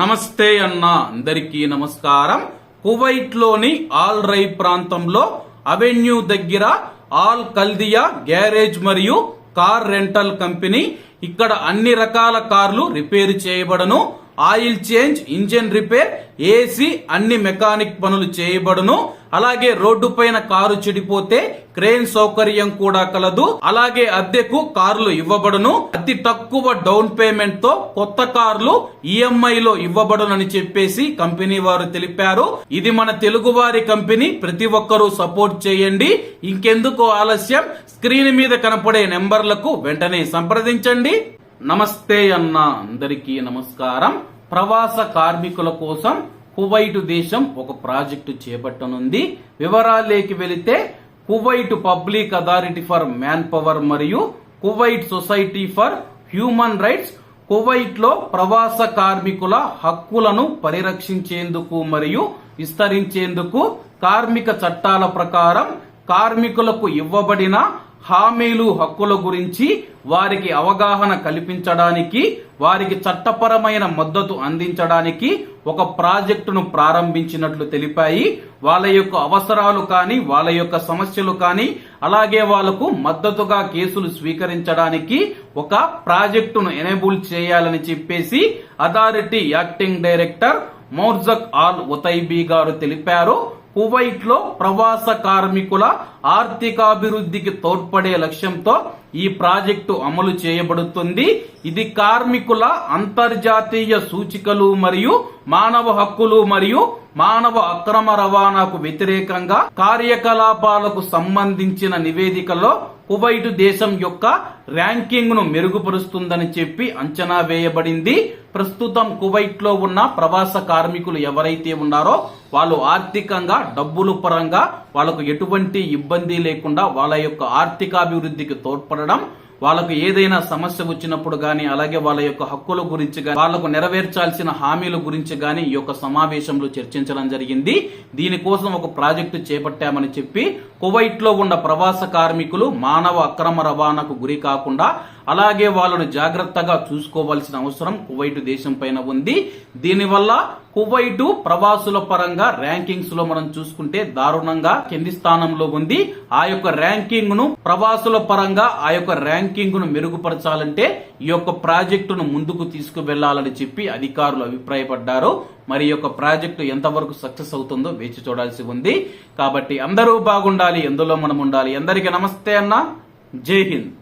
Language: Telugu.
నమస్తే అన్న అందరికీ నమస్కారం. కువైట్లోని ఆల్ రై ప్రాంతంలో అవెన్యూ దగ్గర ఆల్ కల్దియా గ్యారేజ్ మరియు కార్ రెంటల్ కంపెనీ ఇక్కడ అన్ని రకాల కార్లు repair చేయబడను. Oil change engine repair AC అన్ని మెకానిక్ పనులు చేయబడును. అలాగే రోడ్డు పైన కారు చెడిపోతే క్రేన్ సౌకర్యం కూడా కలదు. అలాగే అద్దెకు కార్లు ఇవ్వబడును. అతి తక్కువ డౌన్ పేమెంట్తో కొత్త కార్లు ఈఎంఐ లో ఇవ్వబడునని చెప్పేసి కంపెనీ వారు తెలిపారు. ఇది మన తెలుగు వారి కంపెనీ. ప్రతి ఒక్కరూ సపోర్ట్ చేయండి. ఇంకెందుకు ఆలస్యం? స్క్రీన్ మీద కనపడే నెంబర్లకు వెంటనే సంప్రదించండి. నమస్తే అన్న. అందరికీ నమస్కారం. ప్రవాస కార్మికుల కోసం కువైట్ దేశం ఒక ప్రాజెక్టు చేపట్టనుంది. వివరాలేకి వెళితే Kuwait Public Authority for Manpower మరియు Kuwait Society for Human Rights కువైట్లో ప్రవాస కార్మికుల హక్కులను పరిరక్షించేందుకు మరియు విస్తరించేందుకు కార్మిక చట్టాల ప్రకారం కార్మికులకు ఇవ్వబడిన హామీలు హక్కుల గురించి వారికి అవగాహన కల్పించడానికి వారికి చట్టపరమైన మద్దతు అందించడానికి ఒక ప్రాజెక్టును ప్రారంభించినట్లు తెలిపాయి. వాళ్ళ యొక్క అవసరాలు కానీ వాళ్ళ యొక్క సమస్యలు కానీ అలాగే వాళ్ళకు మద్దతుగా కేసులు స్వీకరించడానికి ఒక ప్రాజెక్టును ఎనేబుల్ చేయాలని చెప్పేసి authority acting director Marzouq Al Otaibi గారు తెలిపారు. కువైట్లో ప్రవాస కార్మికుల ఆర్థికాభివృద్ధికి తోడ్పడే లక్ష్యంతో ఈ ప్రాజెక్టు అమలు చేయబడుతుంది. ఇది కార్మికుల అంతర్జాతీయ సూచికలు మరియు మానవ హక్కులు మరియు మానవ అక్రమ రవాణాకు వ్యతిరేకంగా కార్యకలాపాలకు సంబంధించిన నివేదికలో కువైట్ దేశం యొక్క ర్యాంకింగ్ను మెరుగుపరుస్తుందని చెప్పి అంచనా వేయబడింది. ప్రస్తుతం కువైట్లో ఉన్న ప్రవాస కార్మికులు ఎవరైతే ఉన్నారో వాళ్ళు ఆర్థికంగా డబ్బులు పరంగా వాళ్ళకు ఎటువంటి ఇబ్బంది లేకుండా వాళ్ళ యొక్క ఆర్థికాభివృద్ధికి తోడ్పడడం వాళ్ళకు ఏదైనా సమస్య వచ్చినప్పుడు కానీ అలాగే వాళ్ళ యొక్క హక్కుల గురించి కానీ వాళ్ళకు నెరవేర్చాల్సిన హామీల గురించి గాని ఈ యొక్క సమావేశంలో చర్చించడం జరిగింది. దీనికోసం ఒక ప్రాజెక్టు చేపట్టామని చెప్పి కువైట్లో ఉన్న ప్రవాస కార్మికులు మానవ అక్రమ రవాణాకు గురి కాకుండా అలాగే వాళ్ళను జాగ్రత్తగా చూసుకోవాల్సిన అవసరం కువైట్ దేశం పైన ఉంది. దీనివల్ల కువైటు ప్రవాసుల పరంగా ర్యాంకింగ్స్లో మనం చూసుకుంటే దారుణంగా కింది స్థానంలో ఉంది. ఆ యొక్క ర్యాంకింగ్ను ప్రవాసుల పరంగా ఆ యొక్క ర్యాంకింగ్ను మెరుగుపరచాలంటే ఈ యొక్క ప్రాజెక్టును ముందుకు తీసుకువెళ్ళాలని చెప్పి అధికారులు అభిప్రాయపడ్డారు. మరి యొక్క ప్రాజెక్టు ఎంతవరకు సక్సెస్ అవుతుందో వేచి చూడాల్సి ఉంది. కాబట్టి అందరూ బాగుండాలి ఎందులో మనం ఉండాలి. ఎందరికీ నమస్తే అన్న. జై హింద్.